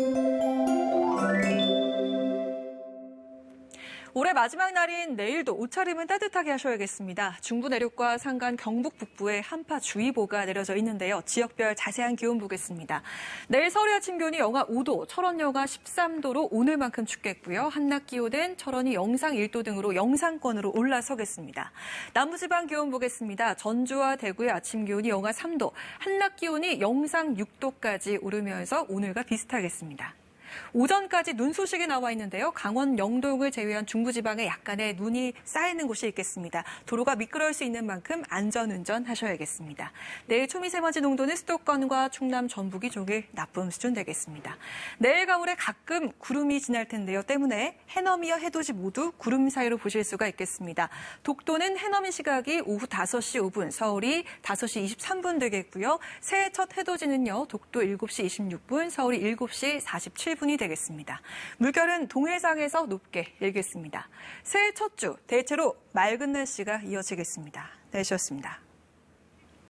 Thank you. 올해 마지막 날인 내일도 옷차림은 따뜻하게 하셔야겠습니다. 중부 내륙과 산간 경북 북부에 한파주의보가 내려져 있는데요. 지역별 자세한 기온 보겠습니다. 내일 서울의 아침 기온이 영하 5도, 철원 영하 13도로 오늘만큼 춥겠고요. 한낮 기온은 철원이 영상 1도 등으로 영상권으로 올라서겠습니다. 남부지방 기온 보겠습니다. 전주와 대구의 아침 기온이 영하 3도, 한낮 기온이 영상 6도까지 오르면서 오늘과 비슷하겠습니다. 오전까지 눈 소식이 나와 있는데요. 강원 영동을 제외한 중부지방에 약간의 눈이 쌓이는 곳이 있겠습니다. 도로가 미끄러울 수 있는 만큼 안전운전 하셔야겠습니다. 내일 초미세먼지 농도는 수도권과 충남 전북이 종일 나쁨 수준 되겠습니다. 내일 가을에 가끔 구름이 지날 텐데요. 때문에 해넘이와 해돋이 모두 구름 사이로 보실 수가 있겠습니다. 독도는 해넘이 시각이 오후 5시 5분, 서울이 5시 23분 되겠고요. 새해 첫 해돋이는요. 독도 7시 26분, 서울이 7시 47분 이 되겠습니다. 물결은 동해상에서 높게 일겠습니다. 새해 첫 주 대체로 맑은 날씨가 이어지겠습니다. 날씨였습니다.